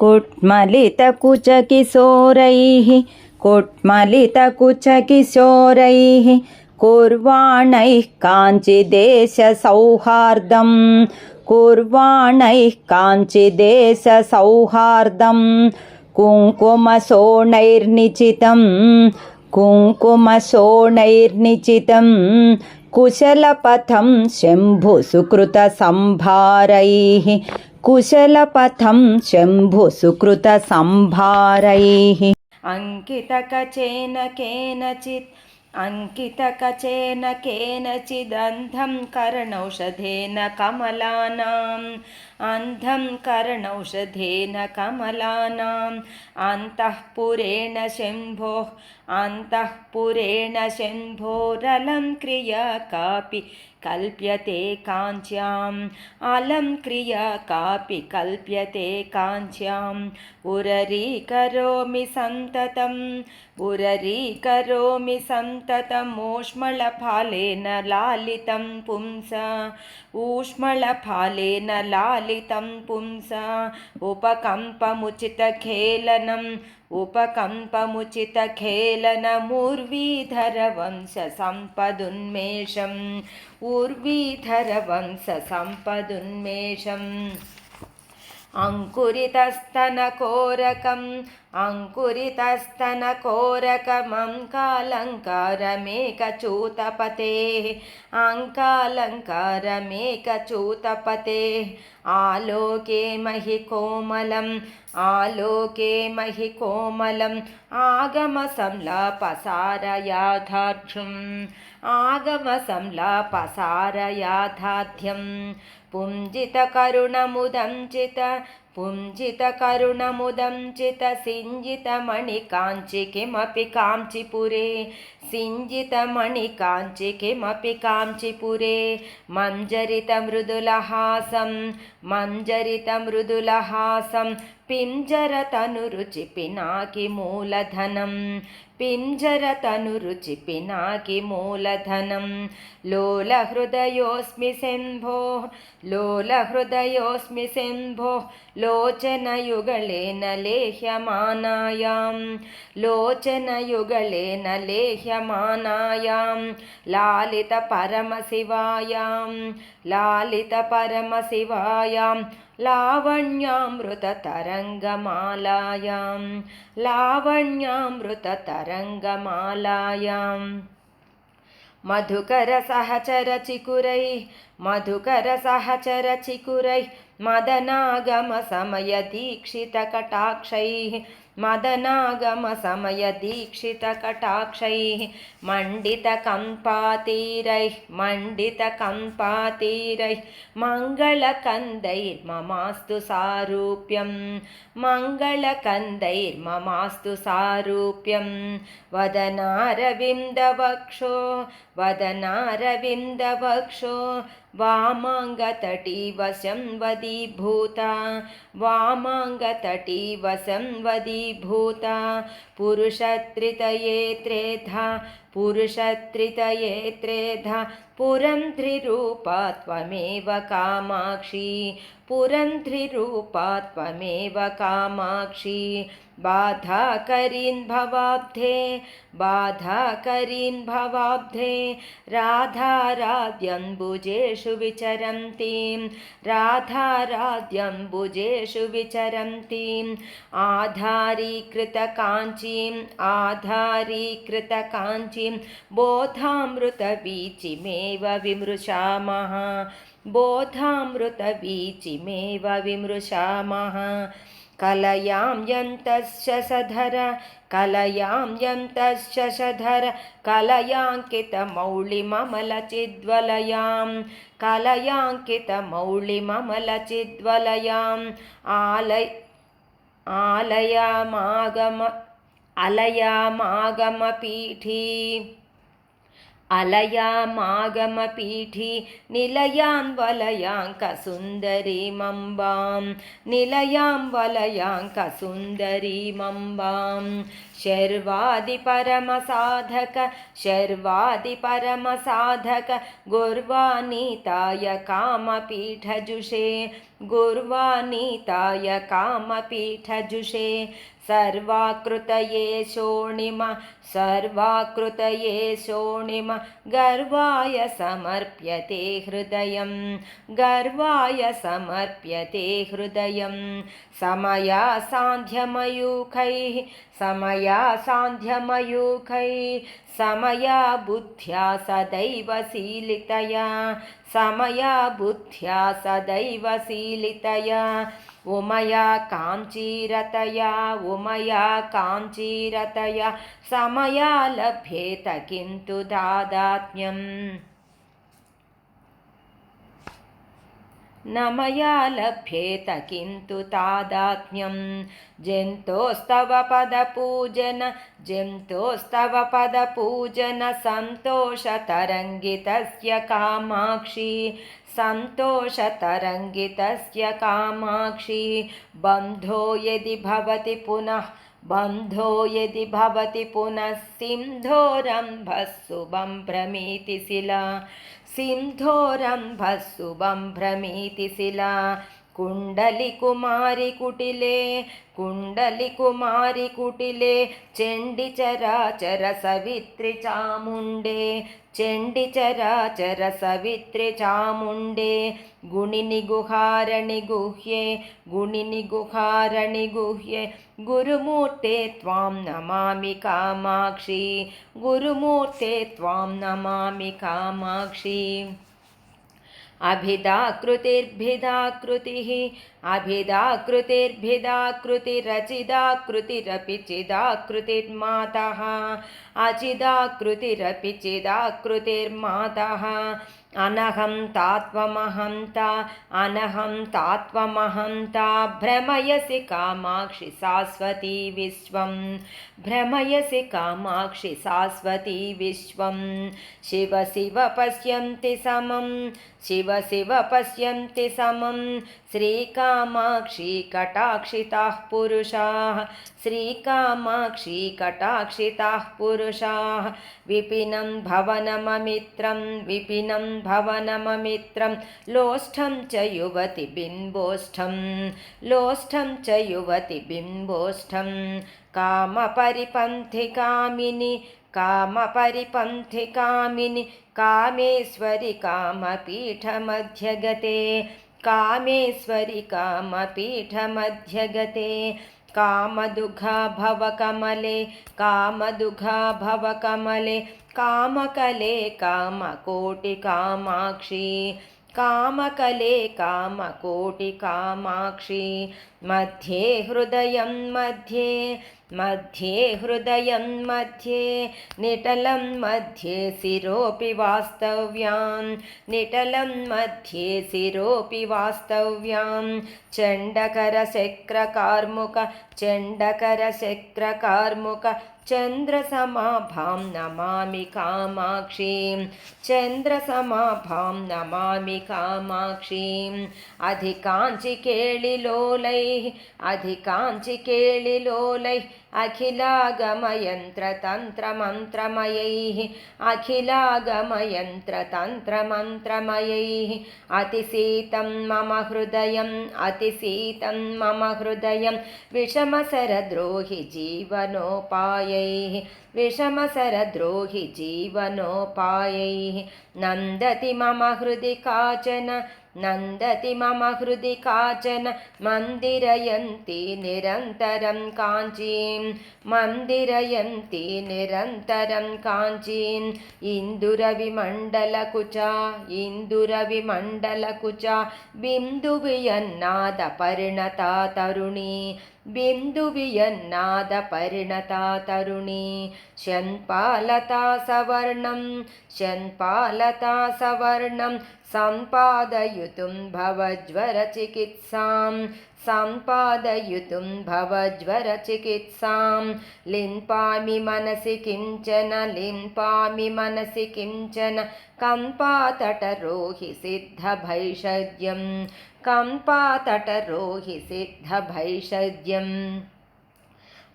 कुट्मलितकुचकिशोरैः कुट्मलितकुचकिशोरैः कुर्वाणैः काञ्चिदेशसौहार्दं कुर्वाणैः काञ्चिदेशसौहार्दं कुङ्कुमशोणैर्निचितं कुङ्कुमशोणैर्निचितं कुशलपथं शम्भुसुकृतसम्भारैः कुशलपथं शम्भुसुकृतसम्भारैः अङ्कितकचेन केनचित् अङ्कितकचेन केनचिदन्धं कर्णौषधेन कमलानाम् अन्धं कर्णौषधेन कमलानाम् अन्तःपुरेण शम्भोः अन्तःपुरेण शम्भोरलं क्रिया कापि कल्प्यते काञ्च्याम् अलं क्रिया कापि कल्प्यते काञ्च्याम् उररीकरोमि सन्ततम् उररीकरोमि सन्ततमूष्मळफालेन लालितं पुंसा ऊष्मळफालेन लालितं पुंसा उपकम्पमुचितखेलनम् उपकम्पमुचितखेलनमूर्वीधरवंशसम्पदुन्मेषम् ऊर्वीधरवंशसम्पदुन्मेषम् अङ्कुरितस्तनकोरकम् अङ्कुरितस्तनकोरकमङ्कालङ्कारमेकचूतपतेः अङ्कालङ्कारमेकचूतपतेः आलोके महि कोमलम् आलोके महि कोमलम् आगमसंलापसारयाथार्घ्यम् आगमसंलापसारयाथाध्यम् पुञ्जितकरुणमुदञ्चित पुञ्जितकरुणमुदञ्चित सिञ्जितमणिकाञ्चि किमपि काञ्चिपुरे सिञ्जितमणिकाञ्चि किमपि काञ्चिपुरे मञ्जरितमृदुलहासं मञ्जरितमृदुलहासं పింజరతను రుచిపినాకి మూలధనం. పింజరతను రుచిపినాకి మూలధనం. లోలహృదయోస్మి శంభో లోలహృదయోస్మి శంభో లోచనయుగళేన లేహ్యమానాయాం. లోచనయుగళేన లేహ్యమానాయాం. లాలిత పరమశివాయాం. లాలిత పరమశివాయాం. लावण्यामृततरङ्गमालायां लावण्यामृततरङ्गमालायाम् मधुकरसहचरचिकुरैः मधुकरसहचरचिकुरैः मदनागमसमयदीक्षितकटाक्षैः मदनागमसमयदीक्षितकटाक्षैः मण्डितकम्पातीरैः मण्डितकम्पातीरैः मङ्गलकन्दैर्ममास्तु सारूप्यं मङ्गलकन्दैर्ममास्तु सारूप्यं वदनारविन्दवक्षो वदनारविन्दवक्षो वामाङ्गतटीवशं वदीभूता वामाङ्गतटीवशं वदीभूता पुरुषत्रितये त्रेधा पुरुषत्रितये त्रेधा पुरं त्रिरूपा त्वमेव कामाक्षी पुरं त्रिरूपा त्वमेव कामाक्षी। बाधाकरीन् भवाब्धे बाधाकरीन् भवाब्धे राधाराद्यम्बुजेषु विचरन्तीं। राधाराद्यम्बुजेषु विचरन्तीम् आधारीकृतकाञ्चीम् కిం బోధామృతవీచిమేవ విమృశామः. బోధామృతవీచిమేవ విమృశామः. కలయాం యంతశ్చ సధర కలయాం యంతశ్చ సధర కలయాంకితమౌళిమమలచిద్వలయాం కలయాంకితమౌళిమమలచిద్వలయాం. ఆలయ ఆలయమాగమ अलयामागमपीठी अलयामागमपीठी निलयां वलयाङ्कसुन्दरीमम्बां निलयां वलयाङ्कसुन्दरीमम्बां शर्वादिपरमसाधक शर्वादिपरमसाधक गुर्वानीताय कामपीठजुषे गुर्वानीताय कामपीठजुषे सर्वाकृतये शोणिम सर्वाकृतये शोणिम गर्वाय समर्प्यते हृदयं गर्वाय समर्प्यते हृदयं समया सान्ध्यमयूखैः समया सान्ध्यमयूखैः समया बुद्ध्या सदैव शीलितया समया बुद्ध्या सदैव शीलितया उमया काञ्चीरतया उमया काञ्चीरतया समया लभ्येत किन्तु दादात्म्यम् न मया लभ्येत किन्तु तादात्म्यं। जन्तोस्तव पदपूजन जन्तोस्तव पदपूजन सन्तोषतरङ्गितस्य कामाक्षी सन्तोषतरङ्गितस्य कामाक्षी। बन्धो यदि भवति पुनः बन्धो यदि भवति पुनः सिंधोरम्भस्सुभं भ्रमीति शिला। सिंधोरम्भस्सुभं भ्रमीति शिला। കുണ്ടലികുമാരി കുട്ടിലേ കുണ്ടലികുമാരി കുട്ടിലേ ചെണ്ടി ചരാചര സവിത്രി ചാമുണ്ടേ ചെണ്ടി ചരാചര സവിത്രി ചാമുണ്ടേ ഗുണിനി ഗുഹാരണി ഗുഹ്യേ ഗുണിനി ഗുഹാരണി ഗുഹ്യേ ഗുരുമൂർത്തേ ത്വാം നമാമി കാമാക്ഷി ഗുരുമൂർത്തേ ത്വാം നമാമി കാമാക്ഷി. अभिधाकृतिर्भिदाकृतिः अभिदाकृतिर्भिदाकृतिरचिदाकृतिरपि चिदाकृतिर्मातः। अचिदाकृतिरपि चिदाकृतिर्मातः। अनहं तात्वमहं ता अनहं तात्वमहं ता भ्रमयसि कामाक्षि शाश्वती विश्वं भ्रमयसि कामाक्षि शाश्वती विश्वं शिव शिव पश्यन्ति समं शिव शिव पश्यन्ति समं श्रीकामाक्षी कटाक्षिताः पुरुषाः, श्रीकामाक्षी कटाक्षिताः पुरुषाः। विपिनं भवनममित्रं विपिनं भवनममित्रं लोष्ठं च युवतिबिम्बोष्ठं लोष्ठं च युवतिबिम्बोष्ठं कामपरिपन्थिकामिनि कामपरिपन्थिकामिनि कामेश्वरि कामपीठमध्यगते कामेश्वरि कामपीठमध्यगते। कामदुघा भवकमले कामदुघा भवकमले कामकले कामकोटिकामाक्षी कामकले कामकोटिकामाक्षी मध्ये हृदयं मध्ये मध्ये हृदयं मध्ये निटलं मध्ये शिरोऽपि वास्तव्यां निटलं मध्ये शिरोऽपि वास्तव्यां चण्डकरशक्रकार्मुक चण्डकरशक्रकार्मुक चन्द्रसमाभां नमामि कामाक्षीं चन्द्रसमाभां नमामि कामाक्षीम् अधिकाञ्चिकेळिलोलैः अधिकाञ्चिकेळिलोलैः अखिलागमयन्त्रतन्त्रमन्त्रमयैः अखिलागमयन्त्रतन्त्रमन्त्रमयैः अतिशीतं मम हृदयम् अतिशीतं मम हृदयं विषमसरद्रोहि जीवनोपायैः विषमसरद्रोहि जीवनोपायैः नन्दति मम हृदि काचन नन्दति मम हृदि काचन मन्दिरयन्ति निरन्तरं काञ्चीं मन्दिरयन्ति निरन्तरं काञ्चीम् इन्दुरविमण्डलकुचा इन्दुरविमण्डलकुचा बिन्दुवियन्नादपरिणता तरुणी बिन्दुवियन्नादपरिणता तरुणी शन्पालता सवर्णं शन्पालता सवर्णं सम्पादयितुं भवज्वरचिकित्सां सम्पादयितुं भवज्वरचिकित्सां लिम्पामि मनसि किञ्चन लिम्पामि मनसि किञ्चन कम्पातटरोहि सिद्धभैषज्यं कंपातटरोहिसिद्धभैषज्यम्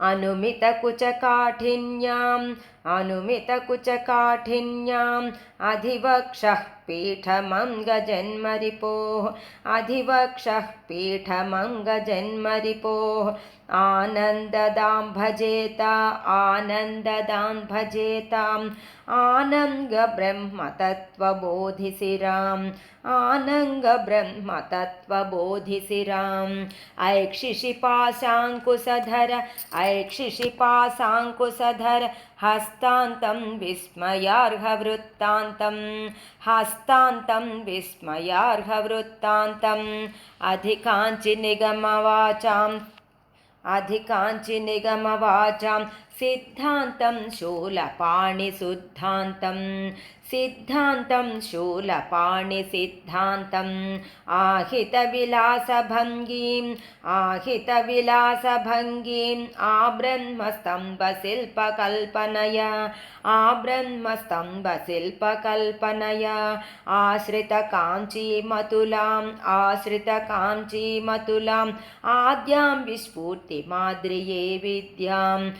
अनुमितकुचकाठिन्यां अनुमितकुचकाठिन्याम् अनुमितकुचकाठिन्याम् अधिवक्षः पीठमङ्गजन्मरिपोः अधिवक्षः पीठमङ्गजन्मरिपोः। आनन्ददां भजेत आनन्ददां भजेताम् आनन्दब्रह्मतत्त्वबोधिसिराम् आनन्दब्रह्मतत्त्वबोधिसिराम् ऐक्षिषिपाशाङ्कुशधर ऐक्षिषिपाशाङ्कुशधर हस्तान्तं विस्मयार्हवृत्तान्तं हस्तान्तं विस्मयार्हवृत्तान्तम् अधिकाञ्चिनिगमवाचाम् अधिकाञ्चिनिगमवाचां सिद्धान्तं शूलपाणिशुद्धान्तं सिद्धान्तं शूलपाणिसिद्धान्तम् आहितविलासभङ्गीम् आहितविलासभङ्गीम् आब्रह्मस्तम्भशिल्पकल्पनया आब्रह्मस्तम्भशिल्पकल्पनया आश्रितकाञ्चीमतुलाम् आश्रितकाञ्चीमतुलाम् आद्यां विस्फूर्तिमाद्रिये विद्याम्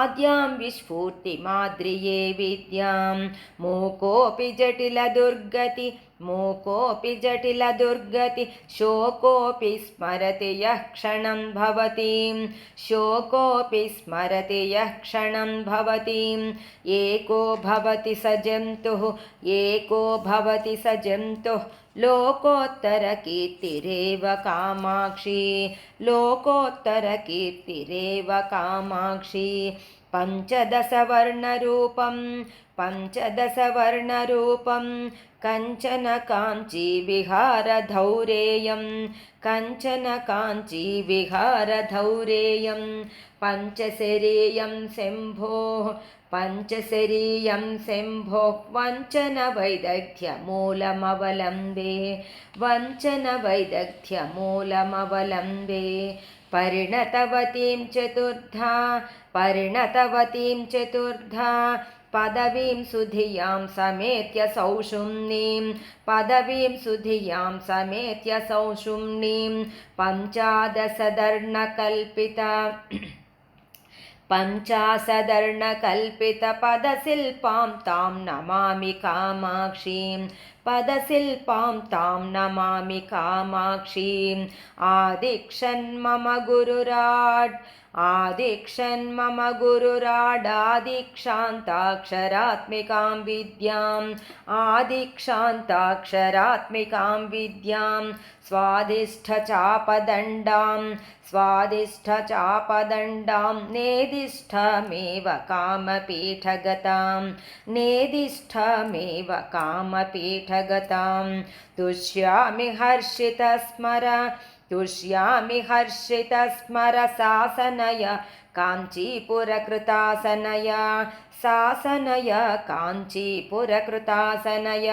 आद्यां विस्फूर्तिमाद्रिये विद्यां मूकोऽपि जटिलदुर्गति मूकोऽपि जटिलदुर्गति शोकोऽपि स्मरति यः क्षणं भवतीं। शोकोऽपि स्मरति यः क्षणं भवतीम् एको भवति स जन्तुः, एको भवति स जन्तुः। लोकोत्तरकीर्तिरेव कामाक्षी लोकोत्तरकीर्तिरेव कामाक्षी। पञ्चदशवर्णरूपं पञ्चदशवर्णरूपं कञ्चन काञ्चीविहारधौरेयं कञ्चन काञ्चीविहारधौरेयं पञ्चशरीयं शम्भोः पञ्चशरीयं शम्भोः, वञ्चनवैदग्ध्यमूलमवलम्बे वञ्चनवैदग्ध्यमूलमवलम्बे। परिणतवतीं चतुर्धा परिणतवतीं चतुर्धा, पदवीं सुधियाँ समेत्य सौषुम्नीं पदवीं सुधियाँ समेत्य सौषुम्नीं पञ्चादशदर्णकल्पिता पञ्चाशदर्णकल्पितपदशिल्पां तां नमामि कामाक्षीं पदशिल्पां तां नमामि कामाक्षीम् आदिक्षन्मम गुरुराट् आदिक्षन्मम गुरुराडादिक्षान्ताक्षरात्मिकां विद्याम् आदिक्षान्ताक्षरात्मिकां विद्यां। स्वादिष्ठचापदण्डां। स्वादिष्ठचापदण्डां। नेदिष्ठमेव कामपीठगतां। नेदिष्ठमेव कामपीठगतां तुष्यामि हर्षितस्मर तुष्यामि हर्षितस्मर शासनय काञ्चीपुरकृतासनय। शासनय काञ्चीपुरकृतासनय।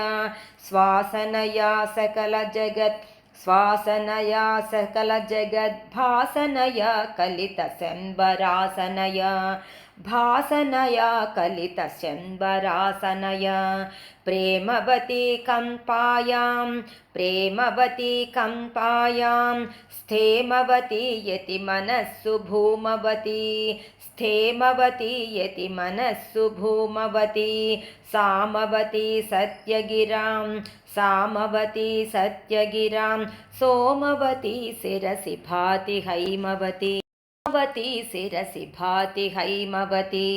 स्वासनया सकलजगत् स्वासनया सकलजगद्भासनय कलितशम्बरासनय भासनया कलितशम्बरासनय प्रेमवती कम्पायां प्रेमवती कम्पायां स्थेमवती यति मनस्सु भूमवती स्थेमवती यति मनस्सु भूमवती सामवती सत्यगिरां सामवती सत्यगिरां सोमवती शिरसि भाति हैमवती वती शिरसि भाति हैमवती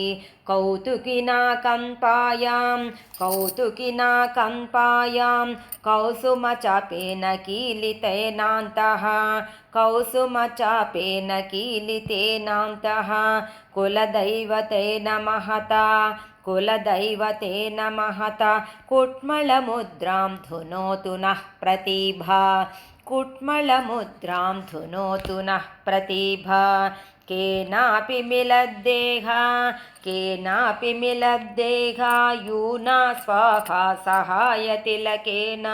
कौतुकिना कम्पायां कौतुकिना कम्पायां कौसुमचापेन कीलितेनान्तः कौसुमचापेन कीलितेनान्तः कुलदैवतेन महता कुलदैवतेन महता कुट्मलमुद्रां धुनोतु नः प्रतिभा कुट्मलमुद्रां धुनोतु नः प्रतिभा केनापि मिलद्देहा केनापि मिलद्देहा यूना स्वाहा सहायतिलकेन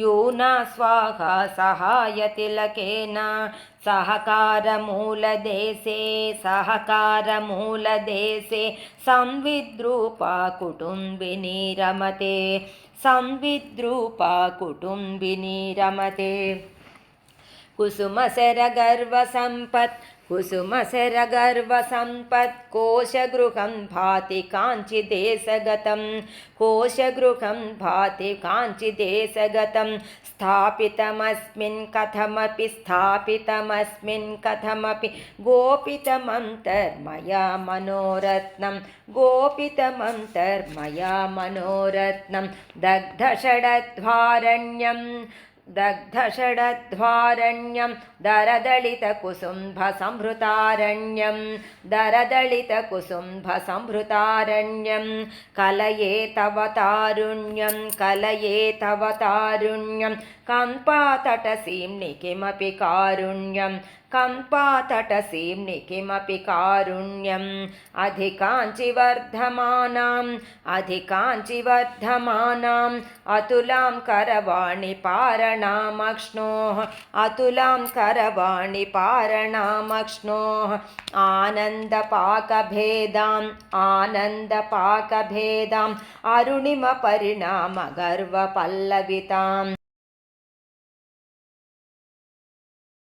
यूना स्वाहा सहायतिलकेन सहकारमूलदेशे सहकारमूलदेशे संविद्रूपा कुटुम्बिनी रमते సంవిద్రూపా కుటుంబిని రమతే. కుసుమశరగర్వసంపత్ कुसुमशरगर्वसम्पत् कोशगृहं भाति काञ्चिदेशगतं कोशगृहं भाति काञ्चिदेशगतं स्थापितमस्मिन् कथमपि स्थापितमस्मिन् कथमपि गोपितमन्तर्मया मनोरत्नं गोपितमन्तर्मया मनोरत्नं दग्धषडध्वारण्यं दग्धषडध्वारण्यं दरदलितकुसुम्भसंहृतारण्यं दरदलितकुसुम्भसंहृतारण्यं कलये तव तारुण्यं कलये तव तारुण्यं कम्पातटसीं किमपि कारुण्यं। कम्पातटसीं किमपि कारुण्यम्। अधिकाञ्चिवर्धमानाम्। अधिकाञ्चिवर्धमानाम्। अतुलां करवाणि पारणामक्ष्णोः। अतुलां करवाणि पारणामक्ष्णोः। आनन्दपाकभेदाम्। आनन्दपाकभेदाम्। अरुणिमपरिणामगर्वपल्लविताम्